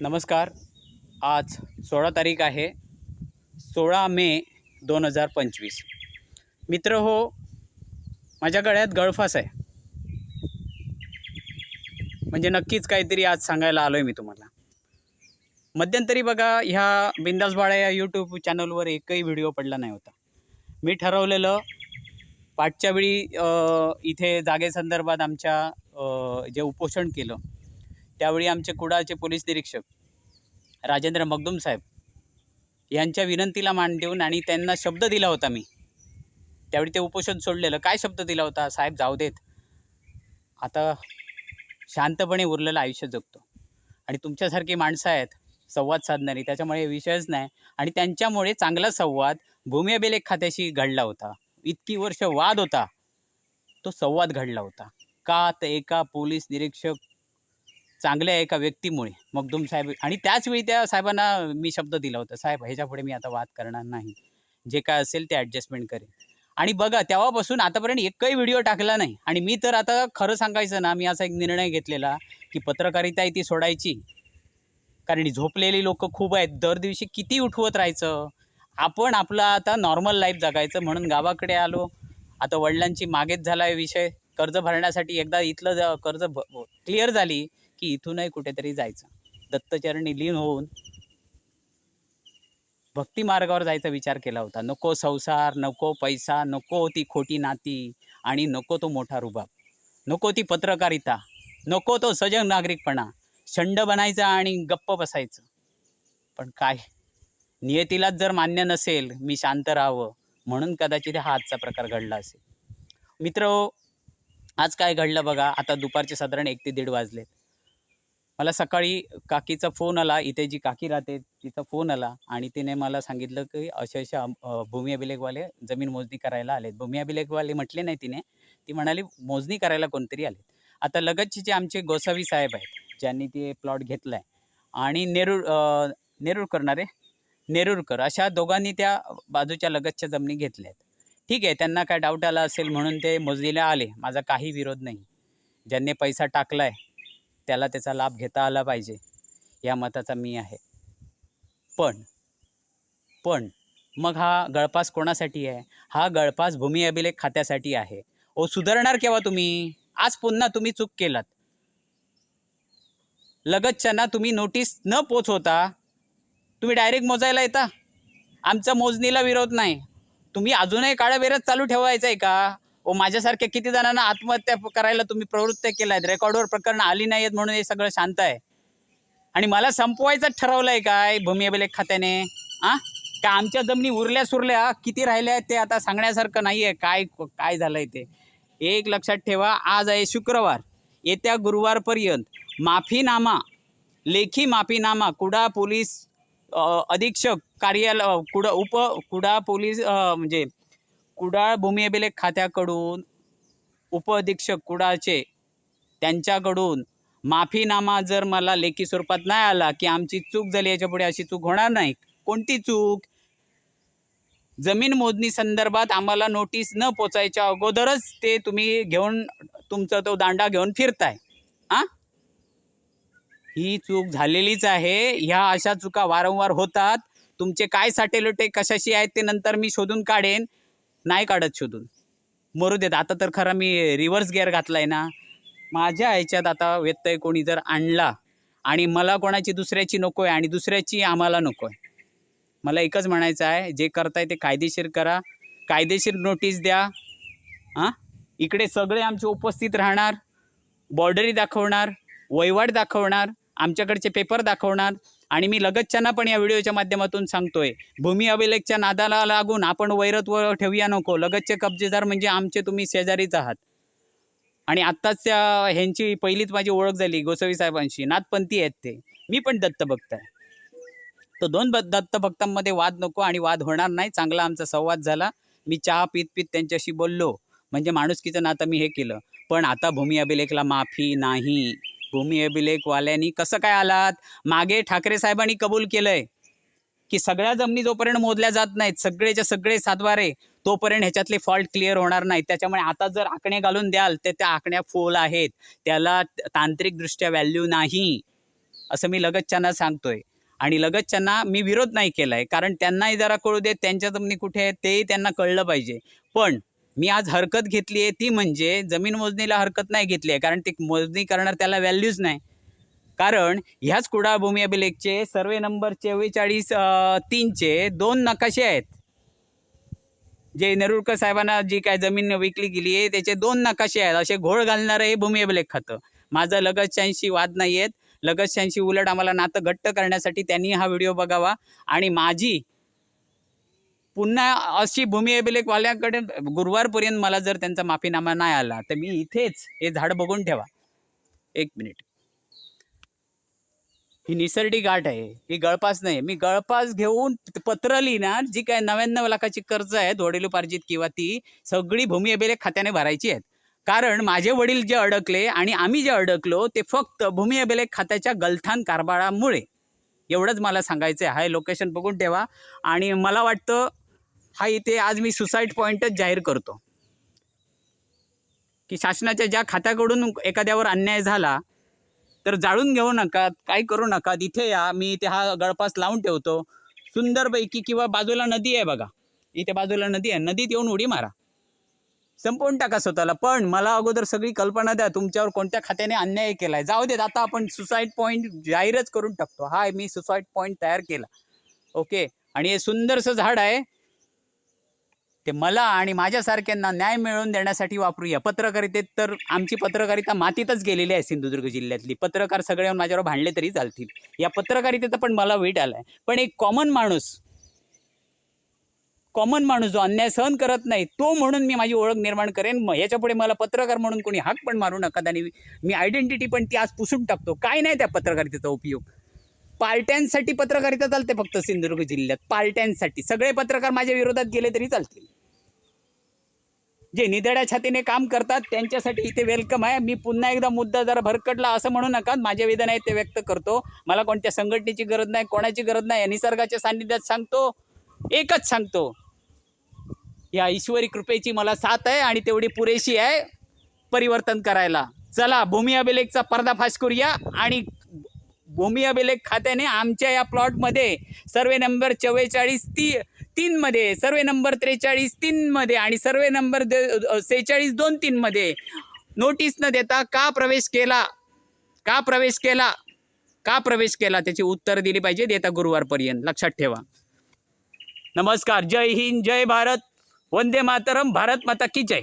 नमस्कार. आज सोळा तारीख आहे सोळा मे दोन हजार पंचवीस. मित्र हो माझ्या गळ्यात गळफास आहे. म्हणजे नक्कीच काहीतरी आज सांगायला आलो आहे मी तुम्हाला. मध्यंतरी बघा ह्या बिंदास बाळा या यूट्यूब चॅनलवर एकही व्हिडिओ पडला नाही होता. मी ठरवलेलं पाठच्या वेळी इथे जागेसंदर्भात आमच्या जे उपोषण केलं त्यावेळी आमचे कुडाळचे पोलीस निरीक्षक राजेंद्र मगदूम साहेब यांच्या विनंतीला मान देऊन आणि त्यांना शब्द दिला होता मी. त्यावेळी ते उपोषण सोडलेलं. काय शब्द दिला होता? साहेब जाऊ देत. आता शांतपणे उरलेलं आयुष्य जगतो. आणि तुमच्यासारखी माणसं आहेत संवाद साधणारी. त्याच्यामुळे विषयच नाही. आणि त्यांच्यामुळे चांगला संवाद भूमी अभिलेख खात्याशी घडला होता. इतकी वर्ष वाद होता. तो संवाद घडला होता. का तर एका पोलीस निरीक्षक चांगल्या एका व्यक्तीमुळे. मगदूम साहेब आणि त्याचवेळी त्या साहेबांना मी शब्द दिला होता साहेब ह्याच्यापुढे मी आता वाद करणार नाही. जे काय असेल ते ॲडजस्टमेंट करेन. आणि बघा तेव्हापासून आतापर्यंत एकही व्हिडिओ टाकला नाही. आणि मी तर आता खरं सांगायचं ना मी असा एक निर्णय घेतलेला की पत्रकारिता आहे ती सोडायची. कारण ही झोपलेली लोक खूप आहेत. दर दिवशी किती उठवत राहायचं? आपण आपला आता नॉर्मल लाईफ जगायचं म्हणून गावाकडे आलो. आता वडिलांची मागेच झाला आहे विषय. कर्ज भरण्यासाठी एकदा इथलं कर्ज क्लिअर झाली. की इथूनही कुठेतरी जायचं. दत्तचरणी लीन होऊन भक्ती मार्गावर जायचा विचार केला होता. नको संसार नको पैसा नको ती खोटी नाती आणि नको तो मोठा रुबाब. नको ती पत्रकारिता नको तो सजग नागरिकपणा. शंड बनायचा आणि गप्प बसायचं. पण काय? नियतीलाच जर मान्य नसेल मी शांत राहावं म्हणून कदाचित हा आजचा प्रकार घडला असेल. मित्र हो, आज काय घडलं बघा. आता दुपारचे साधारण एक ते दीड वाजलेत. मला सकाळी काकीचा फोन आला इथे जी काकी राहते तिचा फोन आला आणि तिने मला सांगितलं की अशा अशा भूमी अभिलेखवाले जमीन मोजणी करायला आलेत. भूमी अभिलेखवाले म्हटले नाही तिने. ती म्हणाली मोजणी करायला कोणतरी आले आता लगतचे जे आमचे गोसावी साहेब आहेत ज्यांनी ते प्लॉट घेतला आहे आणि नेरूर नेरूर करणारे नेरूरकर अशा दोघांनी त्या बाजूच्या लगतच्या जमिनी घेतल्या आहेत ठीक आहे त्यांना काय डाऊट आला असेल म्हणून ते मोजणीला आले. माझा काही विरोध नाही. ज्यांनी पैसा टाकला आहे त्याला त्याचा लाभ घेता आला पाहिजे या मताचा मी आहे. पण पण मग हा गळपास कोणासाठी आहे? हा गळपास भूमी अभिलेख खात्यासाठी आहे. ओ सुधारणार केव्हा तुम्ही? आज पुन्हा तुम्ही चूक केलात. लगतच्यांना तुम्ही नोटीस न पोचवता तुम्ही डायरेक्ट मोजायला येता. आमचा मोजणीला विरोध नाही. तुम्ही अजूनही काळा बेरच चालू ठेवायचा आहे का? ओ माझ्यासारख्या किती जणांना आत्महत्या करायला तुम्ही प्रवृत्त केल्या आहेत रेकॉर्डवर प्रकरणं आली नाही आहेत म्हणून हे सगळं शांत आहे. आणि मला संपवायचं ठरवलं आहे काय? भूमी अभिलेख खात्याने. आ? का आमच्या जमिनी उरल्या सुरल्या किती राहिल्या आहेत ते आता सांगण्यासारखं नाही आहे काय काय झालं आहे ते? एक लक्षात ठेवा आज आहे शुक्रवार. येत्या गुरुवारपर्यंत माफीनामा लेखी माफीनामा कुडा पोलीस अधीक्षक कार्यालय कुडा उप कुडा पोलीस म्हणजे कुडाळ भूमी अभिलेख खात्याकडून उपअधीक्षक कुडाळचे त्यांच्याकडून माफीनामा जर मला लेखी स्वरूपात नाही आला की आमची चूक झाली याच्यापुढे अशी चूक होणार नाही? कोणती चूक? जमीन मोजणी संदर्भात आम्हाला नोटीस न पोचायच्या अगोदरच ते तुम्ही घेऊन तुमचा तो दांडा घेऊन फिरताय. आ? ही चूक झालेलीच आहे. ह्या अशा चुका वारंवार होतात. तुमचे काय साटेलोटे कशाशी आहेत ते नंतर मी शोधून काढेन. नाही काढत शोधून. मरू देत. आता तर खरं मी रिव्हर्स गिअर घातलाय ना. माझ्या ह्याच्यात आता व्यत्यय कोणी जर आणला आणि मला कोणाची दुसऱ्याची नको आहे आणि दुसऱ्याची आम्हाला नको आहे मला एकच म्हणायचं आहे जे करताय ते कायदेशीर करा. कायदेशीर नोटीस द्या. हां? इकडे सगळे आमचे उपस्थित राहणार. बॉर्डरी दाखवणार. वहिवाट दाखवणार. आमच्याकडचे पेपर दाखवणार. आणि मी लगतच्यांना पण या व्हिडिओच्या माध्यमातून सांगतोय. भूमी अभिलेखच्या नादाला लागून आपण वैरत्व ठेवूया नको. लगतचे कब्जेदार म्हणजे आमचे तुम्ही शेजारीच आहात. आणि आत्ताच त्या ह्यांची पहिलीच माझी ओळख झाली गोसावी साहेबांशी. नाथपंथी आहेत ते. मी पण दत्तभक्त आहे. तो दोन ब- दत्तभक्तांमध्ये वाद नको आणि वाद होणार नाही. चांगला आमचा संवाद झाला. मी चहा पीत पीत त्यांच्याशी बोललो. म्हणजे माणुसकीचं नातं मी हे केलं. पण आता भूमी अभिलेखला माफी नाही. भूमी अभिलेखवाल्यांनी कसं काय आलात? मागे ठाकरे साहेबांनी कबूल केलंय की सगळ्या जमिनी जोपर्यंत मोजल्या जात नाहीत सगळेच्या सगळे सातवारे तोपर्यंत ह्याच्यातले फॉल्ट क्लिअर होणार नाही त्याच्यामुळे आता जर आकडे घालून द्याल तर त्या आकड्या फोल आहेत. त्याला तांत्रिकदृष्ट्या व्हॅल्यू नाही असं मी लगतच्यांना सांगतोय. आणि लगतच्यांना मी विरोध नाही केला आहे कारण त्यांनाही जरा कळू देत त्यांच्या जमिनी कुठे आहेत तेही त्यांना कळलं पाहिजे. पण मी आज हरकत घेतली आहे ती म्हणजे जमीन मोजणीला हरकत नाही घेतली आहे कारण ती मोजणी करणार त्याला व्हॅल्यूज नाही. कारण ह्याच कुडाळ भूमी अभिलेखचे सर्वे नंबर चव्वेचाळीस तीनचे दोन नकाशे आहेत. जे नेरुळकर साहेबांना जी काय जमीन विकली गेली आहे त्याचे दोन नकाशे आहेत. असे घोळ घालणारं हे भूमी अभिलेख खातं. माझं लगतशांशी वाद नाही आहेत लगतशांशी उलट आम्हाला नातं घट्ट करण्यासाठी त्यांनी हा व्हिडिओ बघावा. आणि माझी पुन्हा अशी भूमी अभिलेखवाल्याकडे गुरुवारपर्यंत मला जर त्यांचा माफीनामा नाही आला तर मी इथेच हे झाड बघून ठेवा. एक मिनिट. ही निसर्डी गाठ आहे ही गळपास नाही. मी गळपास घेऊन पत्र लिहिणार जी काय नव्याण्णव लाखाची कर्ज आहेत वडिलोपार्जित किंवा ती सगळी भूमी अभिलेख खात्याने भरायची आहेत. कारण माझे वडील जे अडकले आणि आम्ही जे अडकलो ते फक्त भूमी अभिलेख खात्याच्या गलथान कारभारामुळे. एवढंच मला सांगायचं आहे लोकेशन बघून ठेवा. आणि मला वाटतं हा इथे आज मी सुसाईड पॉईंटच जाहीर करतो. की शासनाच्या ज्या खात्याकडून एखाद्यावर अन्याय झाला तर जाळून घेऊ नका काय करू नका. तिथे या मी इथे हा गळपास लावून ठेवतो. सुंदरपैकी किंवा बाजूला नदी आहे बघा. इथे बाजूला नदी आहे. नदीत येऊन उडी मारा. संपवून टाका स्वतःला. पण मला अगोदर सगळी कल्पना द्या तुमच्यावर कोणत्या खात्याने अन्याय केलाय. जाऊ देत आता आपण सुसाईड पॉईंट जाहीरच करून टाकतो. हा मी सुसाईड पॉईंट तयार केला. ओके आणि हे सुंदरसं झाड आहे. ते मला आणि माझ्यासारख्यांना न्याय मिळवून देण्यासाठी वापरूया. पत्रकारितेत तर आमची पत्रकारिता मातीतच गेलेली आहे सिंधुदुर्ग जिल्ह्यातली. पत्रकार सगळे माझ्यावर भांडले तरी चालतील. या पत्रकारितेचा पण मला वेट आलाय. पण एक कॉमन माणूस कॉमन माणूस जो अन्याय सहन करत नाही तो म्हणून मी माझी ओळख निर्माण करेन. मग याच्यापुढे मला पत्रकार म्हणून कोणी हाक पण मारू नका. आणि मी आयडेंटिटी पण ती आज पुसून टाकतो. काय नाही त्या पत्रकारितेचा उपयोग. पार्ट्यांसाठी पत्रकारिता चालते फक्त सिंधुदुर्ग जिल्ह्यात. पार्ट्यांसाठी सगळे पत्रकार माझ्या विरोधात गेले तरी चालतील. जे निधड्या छातीने काम करतात त्यांच्यासाठी इथे वेलकम आहे. मी पुन्हा एकदा मुद्दा जरा भरकटला असं म्हणू नका. माझ्या वेदना आहेत ते व्यक्त करतो. मला कोणत्या संघटनेची गरज नाही कोणाची गरज नाही. निसर्गाच्या सान्निध्यात सांगतो. एकच सांगतो. या ईश्वरी कृपेची मला साथ आहे आणि तेवढी पुरेशी आहे. परिवर्तन करायला. चला भूमी अभिलेखचा पर्दाफाश करूया आणि भूमी अभिलेख खात्याने आमच्या या प्लॉटमध्ये सर्वे नंबर चव्वेचाळीस ती तीनमध्ये सर्वे नंबर त्रेचाळीस तीनमध्ये आणि सर्वे नंबर द सेहेचाळीस दोन तीनमध्ये नोटीस न देता का प्रवेश केला? का प्रवेश केला? का प्रवेश केला? त्याची उत्तर दिली पाहिजे. देता गुरुवारपर्यंत लक्षात ठेवा. नमस्कार. जय हिंद. जय भारत. वंदे मातरम. भारत माता की जय.